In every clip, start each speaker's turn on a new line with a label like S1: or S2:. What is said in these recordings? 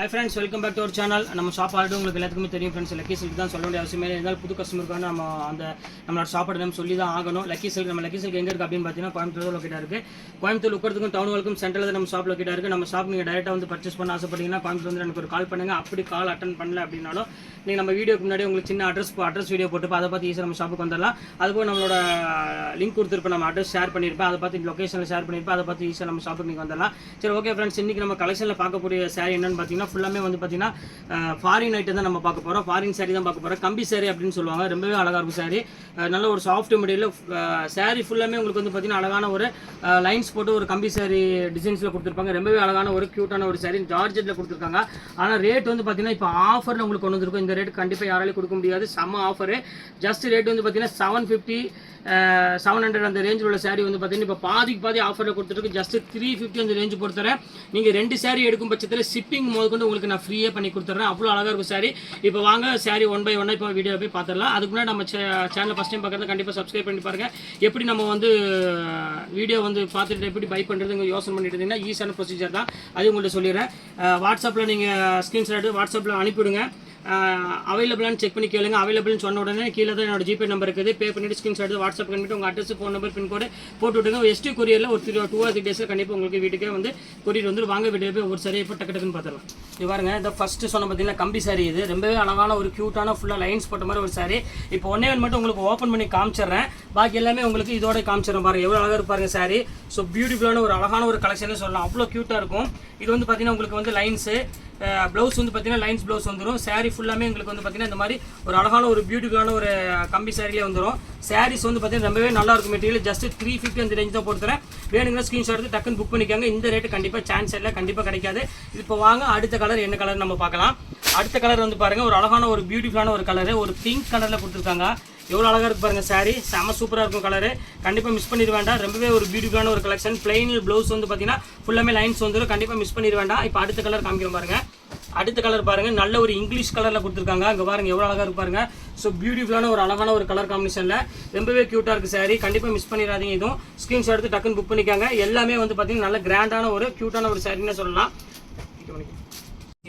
S1: hi friends welcome back to our channel நம்ம shop already உங்களுக்கு எல்லாத்துக்குமே தெரியும் ஃப்ரெண்ட்ஸ் லக்கி சில்க் தான் சொல்ல வேண்டிய அவசியமே இருந்தாலும் புது கஸ்டமருக்கான நம்ம அந்த நம்மளோட ஷாப்போட நம்ம சொல்லி தான் ஆகணும். லக்கி சில்க் நம்ம லக்கி சில்க் எங்கே இருக்குது அப்படின்னு பார்த்தீங்கன்னா கோயம்புத்தூர் லொக்கேட்டாக இருக்குது கோயம்புத்தூர் உட்கறதுக்கும் டவுன் வரைக்கும் தான் நம்ம ஷாப் லொக்கேட்டாக இருக்குது நம்ம ஷாப் நீங்கள் டேரெக்டாக வந்து பர்ச்சேஸ் பண்ண ஆசைப்பட்டீங்கன்னா கோயம்புத்தூர் வந்து எனக்கு ஒரு கால் பண்ணுங்கள் அப்படி கால் அட்டன் பண்ணல அப்படின்னாலும் நீங்கள் நம்ம வீடியோக்கு முன்னாடி உங்களுக்கு சின்ன அட்ரஸ் அட்ரஸ் வீடியோ போட்டு அதை பார்த்து ஈஸியாக நம்ம ஷாப்புக்கு வந்துடலாம். அதுபோல் நம்மளோட லிங்க் கொடுத்துருப்போம் நம்ம அட்ரஸ் ஷேர் பண்ணியிருப்பேன். அதை பார்த்து லொக்கேஷனில் ஷேர் பண்ணியிருப்பேன். அதை பார்த்து ஈஸியாக நம்ம ஷாப்புக்கு நீங்கள் வந்துடலாம். சரி ஓகே ஃப்ரெண்ட்ஸ் இன்றைக்கி நம்ம கலெக்ஷனில் பார்க்கக்கூடிய சாரி என்னென்னு பார்த்தீங்கன்னா ஃபுல்லாமே வந்து பார்த்தீங்கன்னா ஃபாரின் ஐட்டம் தான் நம்ம பார்க்க போகிறோம் ஃபாரின் saree தான் பார்க்க போகிறோம் கம்பி சாரீ அப்படின்னு சொல்லுவாங்க. ரொம்பவே அழகாக இருக்கும் saree. நல்ல ஒரு சாஃப்ட் மெட்டீரியல் saree ஃபுல்லாமே உங்களுக்கு வந்து பார்த்தீங்கன்னா அழகான ஒரு லைன்ஸ் போட்டு ஒரு கம்பி saree டிசைன்ஸில் கொடுத்துருப்பாங்க. ரொம்பவே அழகான ஒரு க்யூட்டான ஒரு saree ஜார்ஜெட்டில் கொடுத்துருக்காங்க. ஆனால் ரேட் வந்து பார்த்தீங்கன்னா இப்போ ஆஃபரில் உங்களுக்கு கொண்டு வந்துருக்கும். இந்த ரேட் கண்டிப்பாக யாராலையும் கொடுக்க முடியாது. செம்ம ஆஃபரு ஜஸ்ட் ரேட் வந்து பார்த்தீங்கன்னா செவன் ஃபிஃப்டி செவன் ஹண்ட்ரட் அந்த ரேஞ்சில் உள்ள சாரீ வந்து பார்த்தீங்கன்னா இப்போ பாதிக்கு பாதி ஆஃபரில் கொடுத்துருக்கு ஜஸ்ட் த்ரீ ஃபிஃப்டி அந்த ரேஞ்சு பொறுத்தரேன் நீங்கள் ரெண்டு saree எடுக்கும் பட்சத்தில் ஷிப்பிங் வந்து உங்களுக்கு நான் ஃப்ரீயே பண்ணி கொடுத்துட்றேன் அவ்வளோ அழகாக இருக்கும் சாரி இப்போ வாங்க சாரி ஒன் பை ஒன்னாக இப்போ வீடியோ போய் பார்த்துடலாம். அதுக்கு முன்னாடி நம்ம சேனல் ஃபஸ்ட் டைம் பார்க்குறது கண்டிப்பாக சப்ஸ்கிரைப் பண்ணி பாருங்கள் எப்படி நம்ம வந்து வீடியோ வந்து பார்த்துட்டு எப்படி பை பண்ணுறது யோசனை பண்ணிட்டு இருந்தீங்கன்னா ஈஸியான ப்ரொசீஜர் தான். அது உங்கள்கிட்ட சொல்லிடுறேன். வாட்ஸ்அப்பில் நீங்கள் ஸ்க்ரீன்ஷாட் வாட்ஸ்அப்பில் அனுப்பிவிடுங்க. அவைலபிளானு செக் பண்ணி கேளுங்க. அவைலபிள்னு சொன்ன உடனே கீழே தான் என்னோட ஜிபே நம்பர் இருக்குது. பே பண்ணிட்டு ஸ்கிரீன்ஷாட் எடுத்து வாட்ஸ்அப் பண்ணிட்டு உங்கள் அட்ரஸ் ஃபோன் நம்பர் பின்கோடு போட்டு விட்டுங்க எஸ்டி கொரியரில் ஒரு த்ரீ டூ ஆர் த்ரீ டேஸில் கண்டிப்பாக உங்களுக்கு வீட்டுக்கே வந்து கொரியர் வந்து வாங்க வீடியோ போய் ஒரு சரியாக இப்போ டக்கு டக்குன்னு பார்த்துடலாம். இது பாருங்க இந்த ஃபஸ்ட்டு சொன்ன பார்த்தீங்கன்னா கம்பி சாரி இது. ரொம்பவே அழகான ஒரு க்யூட்டான ஃபுல்லாக லைன்ஸ் போட்ட மாதிரி ஒரு சாரி இப்போ ஒன்னே ஒன்று மட்டும் உங்களுக்கு ஓப்பன் பண்ணி காமிச்சிடுறேன். பாக்கி எல்லாமே உங்களுக்கு இதோட காமிச்சிடும் பாருங்க. எவ்வளோ அழகாக இருப்பாருங்க சாரி ஸோ பியூட்டிஃபுல்லான ஒரு அழகான ஒரு கலெக்ஷனே சொல்லலாம். அவ்வளோ க்யூட்டாக இருக்கும். இது வந்து பார்த்தீங்கன்னா உங்களுக்கு வந்து லைன்ஸு ப்ளவுஸ் வந்து பார்த்தீங்கன்னா லைன்ஸ் ப்ளவுஸ் வந்துடும் சாரீ ஃபுல்லாமே எங்களுக்கு வந்து பார்த்தீங்கன்னா இந்த மாதிரி ஒரு அழகான ஒரு பியூட்டிஃபுல்லான ஒரு கம்பி சாரிலே வந்துடும் சாரீஸ் வந்து பார்த்தீங்கன்னா ரொம்பவே நல்லா இருக்கும் மெட்டீரியல் ஜஸ்ட் த்ரீ ஃபிஃப்டி அந்த ரேஞ்ச் தான் போட்டுறேன் வேணுங்கிற ஸ்க்ரீன்ஷாட் எடுத்து டக்குன்னு புக் பண்ணிக்கோங்க. இந்த ரேட்டு கண்டிப்பாக சான்ஸ் இல்லை கண்டிப்பாக கிடைக்காது. இப்போ வாங்க அடுத்த கலர் என்ன கலர் நம்ம பார்க்கலாம். அடுத்த கலர் வந்து பாருங்கள் ஒரு அழகான ஒரு பியூட்டிஃபுல்லான ஒரு கலரு ஒரு பிங்க் கலரில் கொடுத்துருக்காங்க. எவ்வளோ அழகாக இருக்கு பாருங்க சாரீ செம சூப்பராக இருக்கும் கலரு கண்டிப்பாக மிஸ் பண்ணிட வேண்டாம். ரொம்பவே ஒரு பியூட்டிஃபுல்லான ஒரு கலெக்ஷன் பிளெயின் ப்ளவுஸ் வந்து பார்த்தீங்கன்னா ஃபுல்லாமே லைன்ஸ் வந்துடும் கண்டிப்பாக மிஸ் பண்ணிட வேண்டாம். இப்போ அடுத்த கலர் காமிக்கிறோம் பாருங்க. அடுத்த கலர் பாருங்க. நல்ல ஒரு இங்கிலீஷ் கலரில் கொடுத்துருக்காங்க. அங்கே பாருங்க எவ்வளோ அழகாக இருப்பாருங்க ஸோ பியூட்டிஃபுல்லான ஒரு அழகான ஒரு கலர் காம்பினேஷனில் ரொம்பவே க்யூட்டாக இருக்குது சாரி கண்டிப்பாக மிஸ் பண்ணிடாதீங்க இதுவும். ஸ்க்ரீன்ஷாட் எடுத்து டக்குன்னு புக் பண்ணிக்காங்க. எல்லாமே வந்து பார்த்தீங்கன்னா நல்ல கிராண்டான ஒரு க்யூட்டான ஒரு சாரின்னு சொல்லலாம்.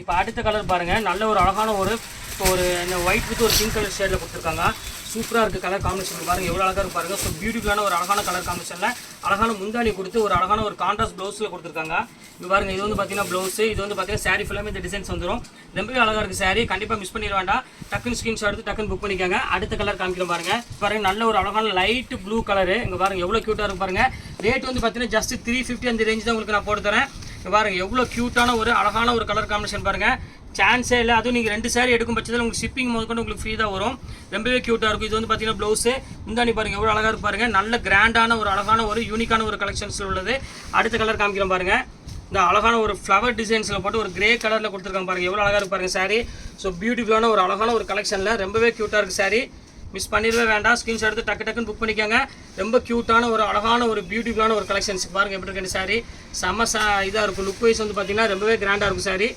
S1: இப்போ அடுத்த கலர் பாருங்க. நல்ல ஒரு அழகான ஒரு ஒரு இந்த ஒயிட் வித் ஒரு பிங்க் கலர் ஷேடில் கொடுத்துருக்காங்க. சூப்பராக இருக்குது கலர் காம்பினேஷன் பாருங்கள் எவ்வளோ அழகாக இருக்கு பாருங்க. ஸோ பியூட்டிஃபுல்லான ஒரு அழகான கலர் காம்பினேஷனில் அழகான முந்தாணி கொடுத்து ஒரு அழகான ஒரு கான்ட்ராஸ்ட் ப்ளவுஸில் கொடுத்துருக்காங்க. இது பாருங்கள் இது வந்து பார்த்தீங்கன்னா ப்ளவுஸ் இது வந்து பார்த்தீங்கன்னா சாரீ ஃபுல்லாமே இந்த டிசைன்ஸ் வந்துடும் ரொம்பவே அழகாக இருக்குது saree. கண்டிப்பாக மிஸ் பண்ணிட வேண்டாம். டக்குன்னு ஸ்கிரீன்ஷாட் எடுத்து டக்குன்னு புக் பண்ணிக்கோங்க. அடுத்த கலர் காமிக்கிறோம் பாருங்கள் பாருங்கள் நல்ல ஒரு அழகான லைட் ப்ளூ கலரு இங்கே பாருங்கள் எவ்வளோ க்யூட்டாக இருக்கு பாருங்கள் ரேட் வந்து பார்த்தீங்கன்னா ஜஸ்ட் த்ரீ ஃபிஃப்டி அந்த ரேஞ்ச் தான் உங்களுக்கு நான் போட்டு தரேன். பாருங்கள் எவ்வளோ க்யூட்டான ஒரு அழகான ஒரு கலர் காம்பினேஷன் பாருங்கள் சான்ஸே இல்லை. அதுவும் நீங்கள் ரெண்டு saree எடுக்கும் பட்சத்தில் உங்களுக்கு ஷிப்பிங் முதற்கொண்டு உங்களுக்கு ஃப்ரீ தான் வரும். ரொம்பவே க்யூட்டாக இருக்கும். இது வந்து பார்த்தீங்கன்னா ப்ளவுஸு முந்தானி பாருங்கள் எவ்வளோ அழகாக இருக்கு பாருங்கள் நல்ல கிராண்டான ஒரு அழகான ஒரு யூனிக்கான ஒரு கலெக்ஷன்ஸில் உள்ளது. அடுத்த கலர் காமிக்கிறோம் பாருங்க. இந்த அழகான ஒரு ஃப்ளவர் டிசைன்ஸில் போட்டு ஒரு கிரே கலரில் கொடுத்துருக்காங்க பாருங்கள் எவ்வளோ அழகாக இருக்கு பாருங்கள் saree. ஸோ பியூட்டிஃபுல்லான ஒரு அழகான ஒரு கலெக்ஷனில் ரொம்பவே க்யூட்டாக இருக்குது saree. மிஸ் பண்ணிடவே வேண்டாம். ஸ்க்ரீன்ஷாட் எடுத்து டக்கு டக்குன்னு புக் பண்ணிக்கோங்க. ரொம்ப க்யூட்டான ஒரு அழகான ஒரு பியூட்டிஃபுல்லான ஒரு கலெக்ஷன்ஸ் பாருங்கள் எப்படி இருக்கு சாரி செம்ம சா இதாக இருக்கும். லுக் வைஸ் வந்து பார்த்தீங்கன்னா ரொம்பவே கிராண்டாக இருக்கும் சாரி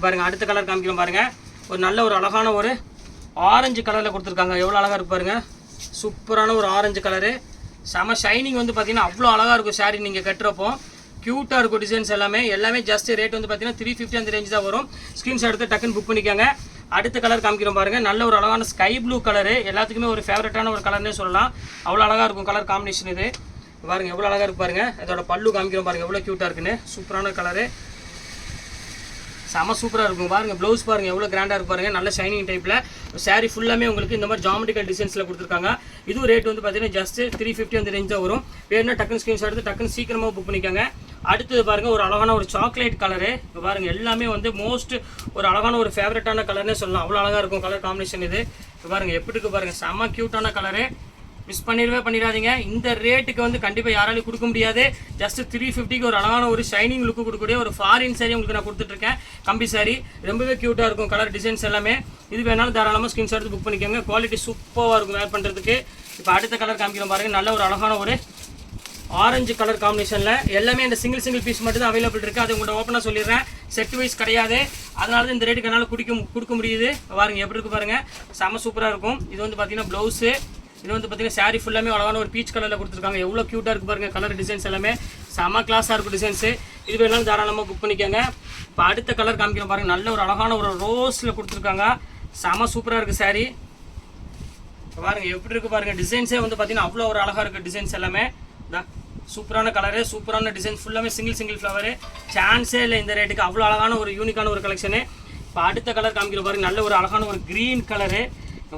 S1: பாருங்கள் அடுத்த கலர் காமிக்கிறோம் பாருங்கள் ஒரு நல்ல ஒரு அழகான ஒரு ஆரஞ்சு கலரில் கொடுத்துருக்காங்க. எவ்வளோ அழகாக இருப்பாருங்க சூப்பரான ஒரு ஆரஞ்சு கலரு செம ஷைனிங் வந்து பார்த்திங்கன்னா அவ்வளோ அழகாக இருக்கும் சாரீ நீங்கள் கட்டுறப்போ. க்யூட்டாக இருக்கும் டிசைன்ஸ் எல்லாமே. எல்லாமே ஜஸ்ட் ரேட் வந்து பார்த்தீங்கன்னா த்ரீ ஃபிஃப்டி அந்த ரேஞ்ச் தான் வரும். ஸ்க்ரீன்ஷாட் எடுத்து டக்குன்னு புக் பண்ணிக்கோங்க. அடுத்த கலர் காமிக்கிறோம் பாருங்கள் நல்ல ஒரு அழகான ஸ்கை ப்ளூ கலரு எல்லாத்துக்குமே ஒரு ஃபேவரட்டான ஒரு கலர்னே சொல்லலாம். அவ்வளோ அழகாக இருக்கும் கலர் காம்பினேஷன் இது. பாருங்கள் எவ்வளோ அழகாக இருக்கு பாருங்க. இதோட பல்லு காமிக்கிறோம் பாருங்கள் எவ்வளோ க்யூட்டாக இருக்குன்னு. சூப்பரான கலரு செம சூப்பராக இருக்கும். பாருங்கள் ப்ளவுஸ் பாருங்கள் எவ்வளோ கிராண்டாக இருக்கு நல்ல ஷைனிங் டைப்பில் saree ஃபுல்லாமே உங்களுக்கு இந்த மாதிரி ஜாமெட்ரிக்கல் டிசைன்ஸில் கொடுத்துருக்காங்க. இதுவும் ரேட் வந்து பார்த்தீங்கன்னா ஜஸ்ட் த்ரீ ஃபிஃப்டி அந்த ரேஞ்சாக வரும். வேணும்னா டக்குன்னு ஸ்க்ரீன்ஷாட் எடுத்து டக்குன்னு சீக்கிரமாக புக் பண்ணிக்கோங்க. அடுத்தது பாருங்கள் ஒரு அழகான ஒரு சாக்லேட் கலரு இப்போ பாருங்கள் எல்லாமே வந்து மோஸ்ட் ஒரு அழகான ஒரு ஃபேவரட்டான கலர்னே சொல்லலாம். அவ்வளோ அழகாக இருக்கும் கலர் காம்பினேஷன் இது. இப்போ பாருங்கள் எப்படி இருக்குது பாருங்கள் செம க்யூட்டான கலரு மிஸ் பண்ணிடவே பண்ணிடாதீங்க. இந்த ரேட்டுக்கு வந்து கண்டிப்பாக யாராலையும் கொடுக்க முடியாது. ஜஸ்ட் த்ரீ ஃபிஃப்டிக்கு ஒரு அழகான ஒரு ஷைனிங் லுக்கு கொடுக்கக்கூடிய ஒரு ஃபாரின் சாரி உங்களுக்கு நான் கொடுத்துட்ருக்கேன். கம்பி சாரி ரொம்பவே க்யூட்டாக இருக்கும் கலர் டிசைன்ஸ் எல்லாமே. இது வேணாலும் தாராளமாக ஸ்க்ரீன்ஷாட் எடுத்து புக் பண்ணிக்கோங்க. குவாலிட்டி சூப்பராக இருக்கும் வேர் பண்ணுறதுக்கு இப்போ அடுத்த கலர் காமிக்கிறோம் பாருங்க. நல்ல ஒரு அழகான ஒரு ஆரஞ்சு கலர் காம்பினேஷனில் எல்லாமே இந்த சிங்கிள் சிங்கிள் பீஸ் மட்டும் தான் அவைலபிள் இருக்குது அது உங்கள்கிட்ட ஓப்பனாக சொல்லிடுறேன். செட் வைஸ் கிடையாது. அதனால தான் இந்த ரேட்டுக்கு என்னால் குடிக்க கொடுக்க முடியுது. பாருங்கள் எப்படி இருக்கு பாருங்கள் செம சூப்பராக இருக்கும். இது வந்து பார்த்தீங்கன்னா ப்ளவுஸு இது வந்து பார்த்தீங்கன்னா சாரி ஃபுல்லாமே அழகான ஒரு பீச் கலரில் கொடுத்துருக்காங்க. எவ்வளோ க்யூட்டாக இருக்குது பாருங்கள் கலர் டிசைன்ஸ் எல்லாமே. செம கிளாஸாக இருக்கும் டிசைன்ஸு இது வேணாலும் தாராளமாக புக் பண்ணிக்கோங்க. இப்போ அடுத்த கலர் காமிக்கிறோம் பாருங்கள் நல்ல ஒரு அழகான ஒரு ரோஸில் கொடுத்துருக்காங்க. செம சூப்பராக இருக்குது saree. பாருங்கள் எப்படி இருக்குது பாருங்கள் டிசைன்ஸே வந்து பார்த்தீங்கன்னா அவ்வளோ ஒரு அழகாக இருக்குது டிசைன்ஸ் எல்லாமே. சூப்பரான கலரு சூப்பரான டிசைன் ஃபுல்லாமே சிங்கிள் சிங்கிள் ஃப்ளவரு சான்ஸே இல்லை இந்த ரேட்டுக்கு அவ்வளோ அழகான ஒரு யூனிக்கான ஒரு கலெக்ஷனு இப்போ அடுத்த கலர் காமிக்கிற பாருங்கள் நல்ல ஒரு அழகான ஒரு க்ரீன் கலரு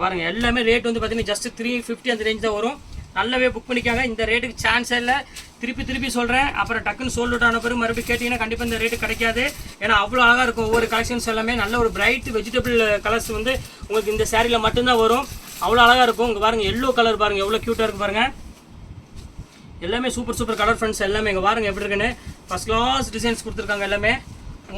S1: பாருங்கள் எல்லாமே ரேட் வந்து பார்த்தீங்கன்னா ஜஸ்ட் த்ரீ ஃபிஃப்டி அந்த ரேஞ்ச் தான் வரும். நல்லாவே புக் பண்ணிக்காங்க. இந்த ரேட்டுக்கு சான்ஸே இல்லை. திருப்பி திருப்பி சொல்கிறேன் அப்புறம் டக்குன்னு சோல்ட் அவுட் ஆன பிறகு மறுபடியும் கேட்டிங்கன்னா கண்டிப்பாக இந்த ரேட்டு கிடைக்காது. ஏன்னா அவ்வளோ அழகாக இருக்கும் ஒவ்வொரு கலெக்ஷன்ஸ் எல்லாமே. நல்ல ஒரு பிரைட் வெஜிடபிள் கலர்ஸ் வந்து உங்களுக்கு இந்த சேரீயில் மட்டும்தான் வரும். அவ்வளோ அழகாக இருக்கும். இங்கே பாருங்கள் எல்லோ கலர் பாருங்கள் எவ்வளோ க்யூட்டாக இருக்கு பாருங்கள் எல்லாமே சூப்பர் சூப்பர் கலர் ஃப்ரெண்ட்ஸ் எல்லாமே. இங்கே பாருங்கள் எப்படி இருக்குன்னு. ஃபர்ஸ்ட் கிளாஸ் டிசைன்ஸ் கொடுத்துருக்காங்க எல்லாமே.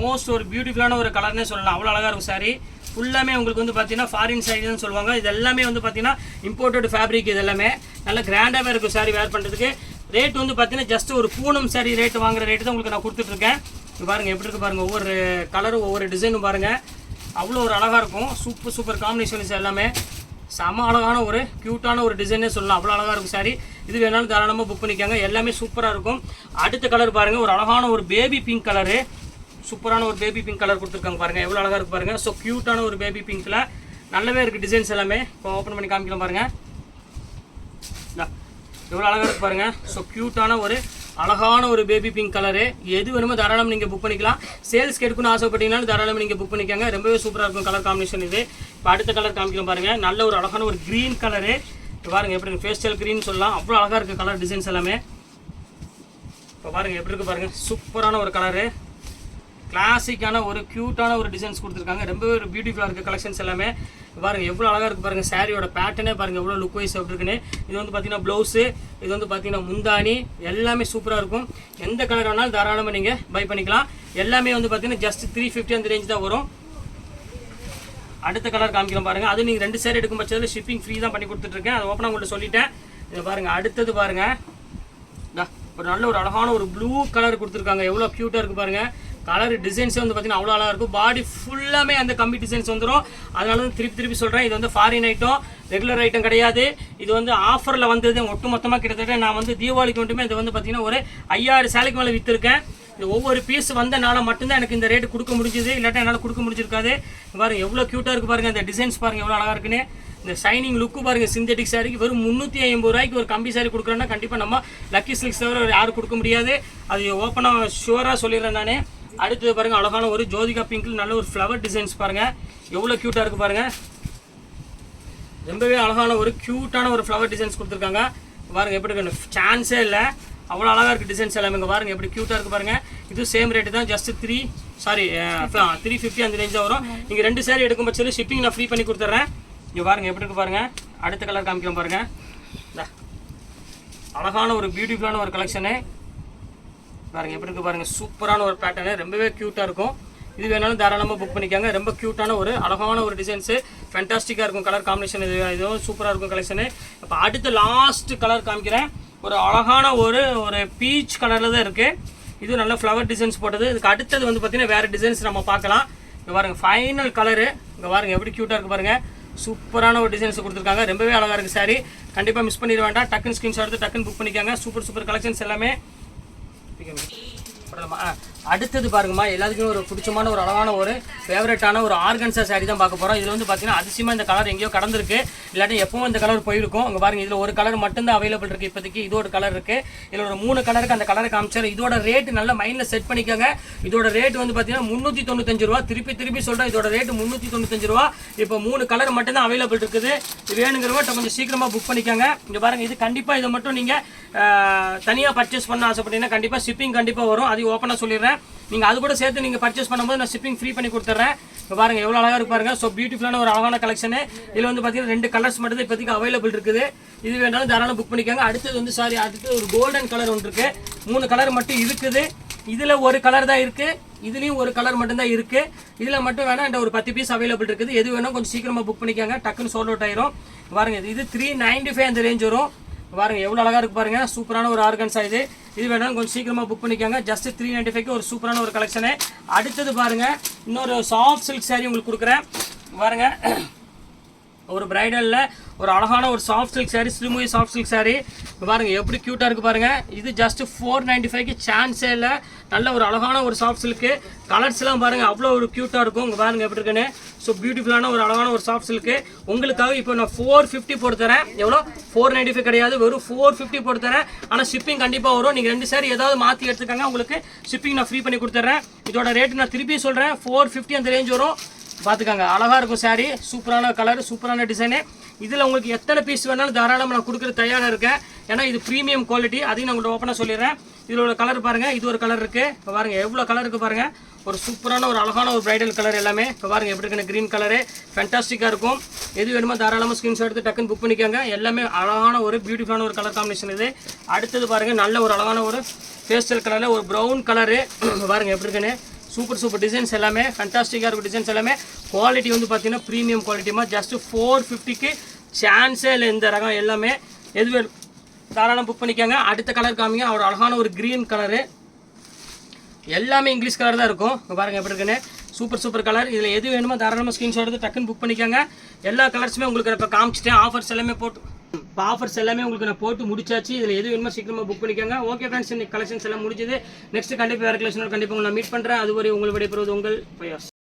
S1: மோஸ்ட் ஒரு பியூட்டிஃபுல்லான ஒரு கலர்னே சொல்லலாம். அவ்வளோ அழகாக இருக்கும் சாரி ஃபுல்லாமே உங்களுக்கு வந்து பார்த்தீங்கன்னா ஃபாரின் சாரீஸ்னு சொல்லுவாங்க. இது எல்லாமே வந்து பார்த்தீங்கன்னா இம்போர்ட்டட் ஃபேப்ரிக் இது எல்லாமே நல்ல கிராண்டாகவே இருக்கும் சாரி வேர் பண்ணுறதுக்கு ரேட் வந்து பார்த்தீங்கன்னா ஜஸ்ட் ஒரு பூனம் சாரி ரேட் வாங்குற ரேட்டு தான் உங்களுக்கு நான் கொடுத்துட்ருக்கேன். பாருங்கள் எப்படி இருக்கு பாருங்க. ஒவ்வொரு கலரும் ஒவ்வொரு டிசைனும் பாருங்கள் அவ்வளோ ஒரு அழகாக இருக்கும். சூப்பர் சூப்பர் காம்பினேஷன்ஸ் எல்லாமே. செம அழகான ஒரு க்யூட்டான ஒரு டிசைனே சொல்லலாம். அவ்வளோ அழகாக இருக்கும் சாரி இது வேணாலும் தாராளமாக புக் பண்ணிக்கோங்க. எல்லாமே சூப்பராக இருக்கும். அடுத்த கலர் பாருங்கள் ஒரு அழகான ஒரு பேபி பிங்க் கலரு சூப்பரான ஒரு பேபி பிங்க் கலர் கொடுத்துருக்காங்க பாருங்கள் எவ்வளோ அழகாக இருக்கு பாருங்கள் ஸோ க்யூட்டான ஒரு பேபி பிங்க்கில் நல்லாவே இருக்குது டிசைன்ஸ் எல்லாமே. இப்போ ஓப்பன் பண்ணி காமிக்கலாம் பாருங்கள் எவ்வளோ அழகாக இருக்கு பாருங்கள் ஸோ க்யூட்டான ஒரு அழகான ஒரு பேபி பிங்க் கலரு எது வேணுமோ தாராளமாக நீங்கள் புக் பண்ணிக்கலாம். சேல்ஸ்க்கு எடுக்கணும்னு ஆசைப்பட்டீங்கனாலும் தாராளமாக நீங்கள் புக் பண்ணிக்கோங்க. ரொம்பவே சூப்பராக இருக்கும் கலர் காம்பினேஷன் இது. இப்போ அடுத்த கலர் காமிக்கலாம் பாருங்கள் நல்ல ஒரு அழகான ஒரு க்ரீன் கலரு பாருங்கள் எப்படி ஃபேஸ்டல் க்ரீன் சொல்லலாம். அவ்வளோ அழகாக இருக்குது கலர் டிசைன்ஸ் எல்லாமே. இப்போ பாருங்கள் எப்படி இருக்குது பாருங்கள் சூப்பரான ஒரு கலரு கிளாசிக்கான ஒரு க்யூட்டான ஒரு டிசைன்ஸ் கொடுத்துருக்காங்க. ரொம்பவே ஒரு பியூட்டிஃபுல்லாக இருக்குது கலெக்ஷன்ஸ் எல்லாமே. பாருங்க எவ்வளோ அழகாக இருக்குது பாருங்கள் சாரியோட பேட்டர்னே பாருங்கள் எவ்வளோ லுக் வைஸ் எப்படி இருக்குன்னு இது வந்து பார்த்தீங்கன்னா ப்ளவுஸு இது வந்து பார்த்தீங்கன்னா முந்தானி எல்லாமே சூப்பராக இருக்கும். எந்த கலர் வேணாலும் தாராளமாக நீங்கள் பை பண்ணிக்கலாம். எல்லாமே வந்து பார்த்தீங்கன்னா ஜஸ்ட் த்ரீ ஃபிஃப்டி அந்த ரேஞ்ச் தான் வரும். அடுத்த கலர் காமிக்கிறோம் பாருங்கள் அது நீங்கள் ரெண்டு சேர் எடுக்கும் பட்சத்தில் ஷிப்பிங் ஃப்ரீ தான் பண்ணி கொடுத்துட்ருக்கேன். அது ஓப்பனாக உங்கள்கிட்ட சொல்லிட்டேன். இதை பாருங்கள் அடுத்தது பாருங்கள் ஒரு நல்ல ஒரு அழகான ஒரு ப்ளூ கலர் கொடுத்துருக்காங்க. எவ்வளோ க்யூட்டாக இருக்குது பாருங்கள் கலர் டிசைன்ஸே வந்து பார்த்தீங்கன்னா அவ்வளோ அழகாக இருக்கும். பாடி ஃபுல்லாமே அந்த கம்பி டிசைன்ஸ் வந்துடும் அதனால தான் திருப்பி திருப்பி சொல்கிறேன் இது வந்து ஃபாரின் ஐட்டம் ரெகுலர் ஐட்டம் கிடையாது. இது வந்து ஆஃபரில் வந்தது ஒட்டு மொத்தமாக கிட்டத்தட்ட நான் வந்து தீபாவளிக்கு மட்டுமே இது வந்து பார்த்தீங்கன்னா ஒரு ஐயாயிரம் சேலைக்கு மேலே விற்றுருக்கேன் இது ஒவ்வொரு பீஸ் வந்தனால மட்டும்தான் எனக்கு இந்த ரேட்டு கொடுக்க முடிஞ்சுது. இல்லாட்டா என்னால் கொடுக்க முடிஞ்சிருக்காது. பாருங்கள் எவ்வளோ க்யூட்டாக இருக்குது பாருங்கள் இந்த டிசைன்ஸ் பாருங்க எவ்வளோ அழகாக இருக்குன்னு. இந்த ஷைனிங் லுக்கு பாருங்க சிந்தட்டிக் சாரிக்கு வெறும் முந்நூற்றி ஐம்பது ரூபாய்க்கு ஒரு கம்பி சாரி கொடுக்குறேன்னா கண்டிப்பாக நம்ம லக்கி சில்க்ஸ் தவிர யாரும் கொடுக்க முடியாது. அது ஓப்பனாக ஷுவராக சொல்லிடுறேன் நான். அடுத்தது பாருங்க அழகான ஒரு ஜோதிகா பிங்க்ல நல்ல ஒரு ஃப்ளவர் டிசைன்ஸ் பாருங்க. எவ்வளோ க்யூட்டாக இருக்குது பாருங்க. ரொம்பவே அழகான ஒரு க்யூட்டான ஒரு ஃப்ளவர் டிசைன்ஸ் கொடுத்துருக்காங்க. பாருங்க எப்படி இருக்கு? சான்ஸே இல்லை. அவ்வளோ அழகாக இருக்குது டிசைன்ஸ் எல்லாமே. இங்கே பாருங்கள் எப்படி க்யூட்டாக இருக்குது பாருங்கள் இது சேம் ரேட்டு தான் just three sorry three fifty அந்த ரேஞ்சாக வரும். நீங்கள் ரெண்டு சேரீ எடுக்கும் பட்சத்தில் ஷிப்பிங் நான் ஃப்ரீ பண்ணி கொடுத்துட்றேன் இங்கே பாருங்கள் எப்படி இருக்கு பாருங்கள் அடுத்த கலர் காமிக்கிறோம் பாருங்கள் அழகான ஒரு பியூட்டிஃபுல்லான ஒரு கலெக்ஷனு பாருங்கள் எப்படி இருக்கு பாருங்கள் சூப்பரான ஒரு பேட்டர்னு ரொம்பவே க்யூட்டாக இருக்கும். இது வேணாலும் தாராளமாக புக் பண்ணிக்காங்க. ரொம்ப க்யூட்டான ஒரு அழகான ஒரு டிசைன்ஸு ஃபென்டாஸ்டிக்காக இருக்கும் கலர் காம்பினேஷன் இது. இதுவும் சூப்பராக இருக்கும் கலெக்ஷனு இப்போ அடுத்து லாஸ்ட் கலர் காமிக்கிறேன். ஒரு அழகான ஒரு ஒரு பீச் கலரில் தான் இருக்குது இது நல்ல ஃப்ளவர் டிசைன்ஸ் போட்டது. இதுக்கு அடுத்தது வந்து பார்த்தீங்கன்னா வேறு டிசைன்ஸ் நம்ம பார்க்கலாம். இங்கே பாருங்கள் ஃபைனல் கலரு இங்கே பாருங்கள் எப்படி க்யூட்டாக இருக்குது பாருங்கள் சூப்பரான ஒரு டிசைன்ஸ் கொடுத்துருக்காங்க. ரொம்பவே அழகாக இருக்குது சாரி கண்டிப்பாக மிஸ் பண்ணிட வேண்டாம். டக்குன்னு ஸ்க்ரீன்ஷாட் எடுத்து டக்குன்னு புக் பண்ணிக்காங்க. சூப்பர் சூப்பர் கலெக்ஷன்ஸ் எல்லாமே kami para maas. அடுத்தது பாருங்கம்மா எல்லாத்துக்குமே ஒரு பிடிச்சமான ஒரு அழகான ஒரு ஃபேவரட்டான ஒரு ஆர்கன்சா சாரி தான் பார்க்க போகிறோம் இதில் வந்து பார்த்தீங்கன்னா அதிசயமாக இந்த கலர் எங்கேயோ கடந்திருக்கு. இல்லாட்டி எப்பவும் இந்த கலர் போயிருக்கும். அங்கே பாருங்க இதில் ஒரு கலர் மட்டும்தான் அவைலபிள் இருக்குது இப்போதைக்கு இது ஒரு கலர் இருக்குது இதில் ஒரு மூணு கலருக்கு அந்த கலரை காமிச்சார் இதோட ரேட் நல்ல மைண்டில் செட் பண்ணிக்கோங்க. இதோட ரேட் வந்து பார்த்தீங்கன்னா முந்நூற்றி தொண்ணூத்தஞ்சு ரூபா. திருப்பி திருப்பி சொல்கிறேன் இதோட ரேட் முந்நூற்றி தொண்ணூத்தஞ்சு ரூபா. இப்போ மூணு கலர் மட்டும்தான் அவைலபிள் இருக்குது. இது வேணுங்கிறவங்க கொஞ்சம் சீக்கிரமாக புக் பண்ணிக்கோங்க. இங்கே பாருங்க இது கண்டிப்பாக இதை மட்டும் நீங்கள் தனியாக பர்ச்சேஸ் பண்ண ஆசைப்பட்டீங்கன்னா கண்டிப்பாக ஷிப்பிங் கண்டிப்பாக வரும். அது ஓப்பனாக சொல்லிடுறேன். நீங்கள் அது கூட சேர்த்து நீங்கள் பர்ச்சேஸ் பண்ணும்போது நான் ஷிப்பிங் ஃப்ரீ பண்ணி கொடுத்துட்றேன் இப்போ பாருங்க எவ்வளோ அழகாக இருக்கு பாருங்க. ஸோ பியூட்டிஃபுல்லான ஒரு அழகான கலெக்ஷனு இதில் வந்து பார்த்தீங்கன்னா ரெண்டு கலர்ஸ் மட்டும் தான் இப்போதைக்கு அவைலபிள் இருக்குது. இது வேணாலும் தாராளம் புக் பண்ணிக்கோங்க. அடுத்தது வந்து சாரி அடுத்து ஒரு கோல்டன் கலர் ஒன்று இருக்குது மூணு கலர் மட்டும் இருக்குது. இதில் ஒரு கலர் தான் இருக்குது இதுலேயும் ஒரு கலர் மட்டும்தான் இருக்குது இதில் மட்டும் வேணால் இந்த ஒரு பத்து பீஸ் அவைலபிள் இருக்குது. எது வேணும் கொஞ்சம் சீக்கிரமாக புக் பண்ணிக்கோங்க. டக்குன்னு சோல் அவுட் ஆயிரும். பாருங்க இது த்ரீ நைன்டி ஃபைவ் அந்த ரேஞ்ச் வரும். பாருங்கள் எவ்வளோ அழகாக இருக்கு பாருங்கள் சூப்பரான ஒரு ஆர்கன் இது இது வேணாலும் கொஞ்சம் சீக்கிரமாக புக் பண்ணிக்கோங்க. ஜஸ்ட் த்ரீ நைன்டி ஃபைவ்க்கு ஒரு சூப்பரான ஒரு கலெக்ஷனு அடுத்தது பாருங்க இன்னொரு சாஃப்ட் சில்க் saree உங்களுக்கு கொடுக்குறேன். பாருங்க ஒரு பிரைடலில் ஒரு அழகான ஒரு சாஃப்ட் சில்க் saree ஸ்லிமுய் சாஃப்ட் சில்க் saree. இப்போ பாருங்கள் எப்படி க்யூட்டாக இருக்குது பாருங்கள் இது ஜஸ்ட் ஃபோர் நைன்டி ஃபைவ்க்கு சான்ஸே இல்லை. நல்ல ஒரு அழகான ஒரு சாஃப்ட் சில்க்கு கலர்ஸ்லாம் பாருங்கள் அவ்வளோ ஒரு க்யூட்டாக இருக்கும். உங்கள் பாருங்கள் எப்படி இருக்குன்னு. ஸோ பியூட்டிஃபுல்லான ஒரு அழகான ஒரு சாஃப்ட் சில்க்கு உங்களுக்காக இப்போ நான் ஃபோர் ஃபிஃப்டி போட்டு தரேன். எவ்வளோ? ஃபோர் நைன்டி ஃபைவ் கிடையாது. வெறும் ஃபோர் ஃபிஃப்டி போட்டு தரேன். ஆனால் ஷிப்பிங் கண்டிப்பாக வரும். நீங்கள் ரெண்டு சாரி ஏதாவது மாற்றி எடுத்துக்கோங்க. உங்களுக்கு ஷிப்பிங் நான் ஃப்ரீ பண்ணி கொடுத்துட்றேன். இதோட ரேட்டு நான் திருப்பி சொல்கிறேன் ஃபோர் ஃபிஃப்டி அந்த ரேஞ்ச் வரும். பார்த்துக்கோங்க. அழகாக இருக்கும் சாரீ சூப்பரான கலர் சூப்பரான டிசைனு இதில் உங்களுக்கு எத்தனை பீஸ் வேணாலும் தாராளமாக நான் கொடுக்குற தயாராக இருக்கேன். ஏன்னா இது ப்ரீமியம் குவாலிட்டி அதையும் நான் உங்கள்கிட்ட ஓப்பனாக சொல்லிடுறேன். இதில் உள்ள கலர் பாருங்கள் இது ஒரு கலர் இருக்குது இப்போ பாருங்கள் எவ்வளோ கலர் இருக்குது பாருங்கள் ஒரு சூப்பரான ஒரு அழகான ஒரு பிரைடல் கலர் எல்லாமே. இப்போ பாருங்கள் எப்படி இருக்குன்னு க்ரீன் கலரு ஃபென்டாஸ்டிக்காக இருக்கும். எது வேணுமோ தாராளமாக ஸ்க்ரீன்ஷாட் எடுத்து டக்குன்னு புக் பண்ணிக்கோங்க. எல்லாமே அழகான ஒரு பியூட்டிஃபுல்லான ஒரு கலர் காம்பினேஷன் இது. அடுத்தது பாருங்கள் நல்ல ஒரு அழகான ஒரு பேஸ்டல் கலரில் ஒரு ப்ரௌன் கலரு பாருங்கள் எப்படி இருக்குன்னு. சூப்பர் சூப்பர் டிசைன்ஸ் எல்லாமே ஃபண்டாஸ்டிக்காக இருக்கும் டிசைன்ஸ் எல்லாமே. குவாலிட்டி வந்து பார்த்தீங்கன்னா ப்ரீமியம் குவாலிட்டிமா ஜஸ்ட் ஃபோர் ஃபிஃப்டிக்கு சான்ஸே இல்லை இந்த ரகம் எல்லாமே. எது வேணும் தாராளம் புக் பண்ணிக்கோங்க. அடுத்த கலர் காமிங்க. ஒரு அழகான ஒரு க்ரீன் கலரு எல்லாமே இங்கிலீஷ் கலர் தான் இருக்கும். இப்போ பாருங்கள் எப்படி இருக்குன்னு. சூப்பர் சூப்பர் கலர் இதில் எது வேணுமோ தாராளமாக ஸ்க்ரீன்ஷாட் எடுத்து டக்குன்னு புக் பண்ணிக்கோங்க. எல்லா கலர்ஸுமே உங்களுக்கு இப்போ காமிச்சிட்டேன். ஆஃபர்ஸ் எல்லாமே போட்டு இப்போ ஆஃபர்ஸ் எல்லாமே உங்களுக்கு நான் போட்டு முடிச்சாச்சு. இதில் எது வேணுமோ சீக்கிரமாக புக் பண்ணிக்கோங்க. ஓகே ஃப்ரெண்ட்ஸ் இன்னைக்கு கலெக்ஷன்ஸ் எல்லாம் முடிஞ்சது. நெக்ஸ்ட் கண்டிப்பாக வேறு கலெக்ஷனோட கண்டிப்பாக உங்களை மீட் பண்ணுறேன் அதுவரை உங்களுடைய பெறுவது உங்கள் பயாஸ்